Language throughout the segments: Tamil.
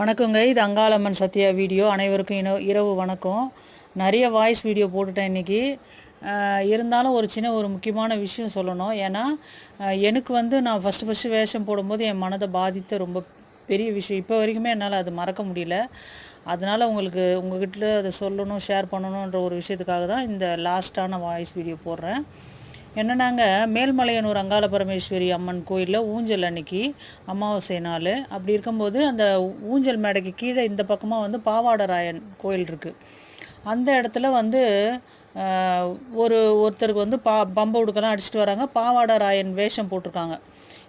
வணக்கங்க. இது அங்காளம்மன் சத்யா வீடியோ. அனைவருக்கும் இன இரவு வணக்கம். நிறைய வாய்ஸ் வீடியோ போட்டுட்டேன் இன்றைக்கி இருந்தாலும் ஒரு சின்ன ஒரு முக்கியமான விஷயம் சொல்லணும். ஏன்னா எனக்கு வந்து நான் ஃபஸ்ட்டு ஃபஸ்ட்டு வேஷம் போடும்போது என் மனதை பாதித்த ரொம்ப பெரிய விஷயம். இப்போ வரைக்குமே என்னால் அது மறக்க முடியல. அதனால் உங்களுக்கு உங்ககிட்ட அதை சொல்லணும் ஷேர் பண்ணணுன்ற ஒரு விஷயத்துக்காக தான் இந்த லாஸ்ட்டான வாய்ஸ் வீடியோ போடுறேன். என்னன்னாங்க மேல்மலையனூர் அங்காள பரமேஸ்வரி அம்மன் கோயிலில் ஊஞ்சல் அன்னைக்கு அமாவாசை நாள். அப்படி இருக்கும்போது அந்த ஊஞ்சல் மேடைக்கு கீழே இந்த பக்கமாக வந்து பாவாடராயன் கோயில் இருக்குது அந்த இடத்துல வந்து ஒரு ஒருத்தருக்கு வந்து பா பம்பை உடுக்கெல்லாம் அடிச்சிட்டு வராங்க. பாவாடராயன் வேஷம் போட்டிருக்காங்க.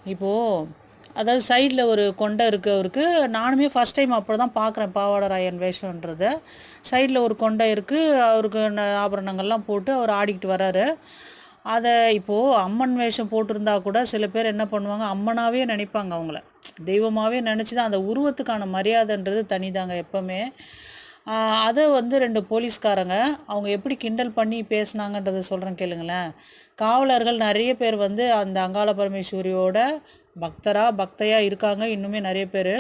இப்போது அதாவது சைடில் ஒரு கொண்டை இருக்குது அவருக்கு. நானுமே ஃபஸ்ட் டைம் அப்போ தான் பார்க்குறேன் பாவாடராயன் வேஷன்றதை சைடில் ஒரு கொண்டை இருக்குது அவருக்கு ந- ஆபரணங்கள்லாம் போட்டு அவர் ஆடிக்கிட்டு வராரு. அதை இப்போது அம்மன் வேஷம் போட்டிருந்தா கூட சில பேர் என்ன பண்ணுவாங்க? அம்மனாகவே நினைப்பாங்க அவங்கள. தெய்வமாகவே நினச்சி தான் அந்த உருவத்துக்கான மரியாதைன்றது தனிதாங்க எப்போவுமே. அதை வந்து ரெண்டு போலீஸ்காரங்க அவங்க எப்படி கிண்டல் பண்ணி பேசுனாங்கன்றதை சொல்கிறேன் கேளுங்களேன். காவலர்கள் நிறைய பேர் வந்து அந்த அங்காள பரமேஸ்வரியோட பக்தராக பக்தையாக இருக்காங்க இன்னுமே நிறைய பேர்.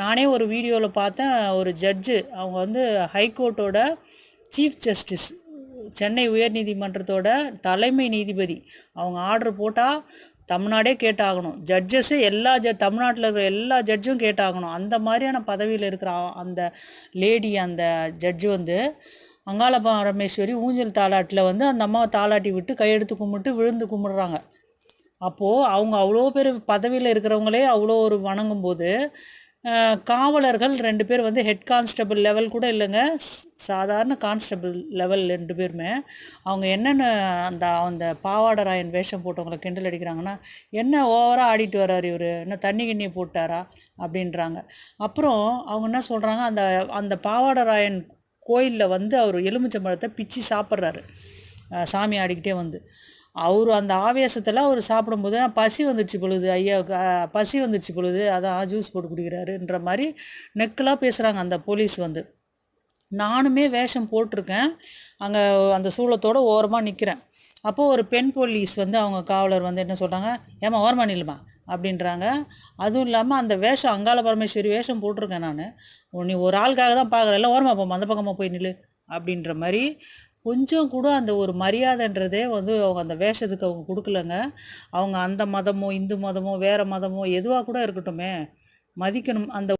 நானே ஒரு வீடியோவில் பார்த்தேன் ஒரு ஜட்ஜு அவங்க வந்து ஹைகோர்ட்டோட சீஃப் ஜஸ்டிஸ் சென்னை உயர்நீதிமன்றத்தோட தலைமை நீதிபதி. அவங்க ஆர்டர் போட்டால் தமிழ்நாடே கேட்டாகணும். ஜட்ஜஸ்ஸு எல்லா ஜ தமிழ்நாட்டில் இருக்கிற எல்லா ஜட்ஜும் கேட்டாகணும். அந்த மாதிரியான பதவியில் இருக்கிற அந்த லேடி அந்த ஜட்ஜு வந்து அங்காள பரமேஸ்வரி ஊஞ்சல் தாலாட்டில் வந்து அந்த அம்மாவை தாலாட்டி விட்டு கையெடுத்து கும்பிட்டு விழுந்து கும்பிடுறாங்க. அப்போது அவங்க அவ்வளோ பேர் பதவியில் இருக்கிறவங்களே அவ்வளோ ஒரு வணங்கும்போது காவலர்கள் ரெண்டு பேர் வந்து ஹெட் கான்ஸ்டபிள் லெவல் கூட இல்லைங்க. சாதாரண கான்ஸ்டபிள் லெவல் ரெண்டு பேருமே. அவங்க என்னென்ன அந்த அந்த பாவாடராயன் வேஷம் போட்டவங்களை கிண்டல் அடிக்கிறாங்கன்னா என்ன ஓவராக ஆடிட்டு வர்றார் இவர்? என்ன தண்ணி கிண்ணி போட்டாரா? அப்படின்றாங்க. அப்புறம் அவங்க என்ன சொல்கிறாங்க அந்த அந்த பாவாடராயன் கோயிலில் வந்து அவர் எலுமிச்சம்பழத்தை பிச்சு சாப்பிட்றாரு. சாமி ஆடிக்கிட்டே வந்து. அவர் அந்த ஆவேசத்தில் அவர் சாப்பிடும்போது பசி வந்துடுச்சு பொழுது ஐயாவுக்கு பசி வந்துடுச்சு பொழுது அதான் ஜூஸ் போட்டு குடிக்கிறாருன்ற மாதிரி நெக்கலாக பேசுகிறாங்க அந்த போலீஸ் வந்து. நானுமே வேஷம் போட்டிருக்கேன். அங்கே அந்த சூழத்தோடு ஓரமாக நிற்கிறேன் அப்போது ஒரு பெண் போலீஸ் வந்து அவங்க காவலர் வந்து என்ன சொல்கிறாங்க ஏமா ஓரமாக நில்லுமா? அப்படின்றாங்க. அதுவும் இல்லாமல் அந்த வேஷம் அங்காள பரமேஸ்வரி வேஷம் போட்டிருக்கேன் நான். நீ ஒரு ஆளுக்காக தான் பார்க்குற எல்லாம் ஓரமாக போமா அந்த பக்கமாக போய் நில்லு. அப்படின்ற மாதிரி கொஞ்சம் கூட அந்த ஒரு மரியாதைன்றதே வந்து அவங்க அந்த வேஷத்துக்கு அவங்க கொடுக்கலங்க. அவங்க அந்த மதமோ இந்து மதமோ வேறு மதமோ எதுவாக கூட இருக்கட்டுமே. மதிக்கணும். அந்த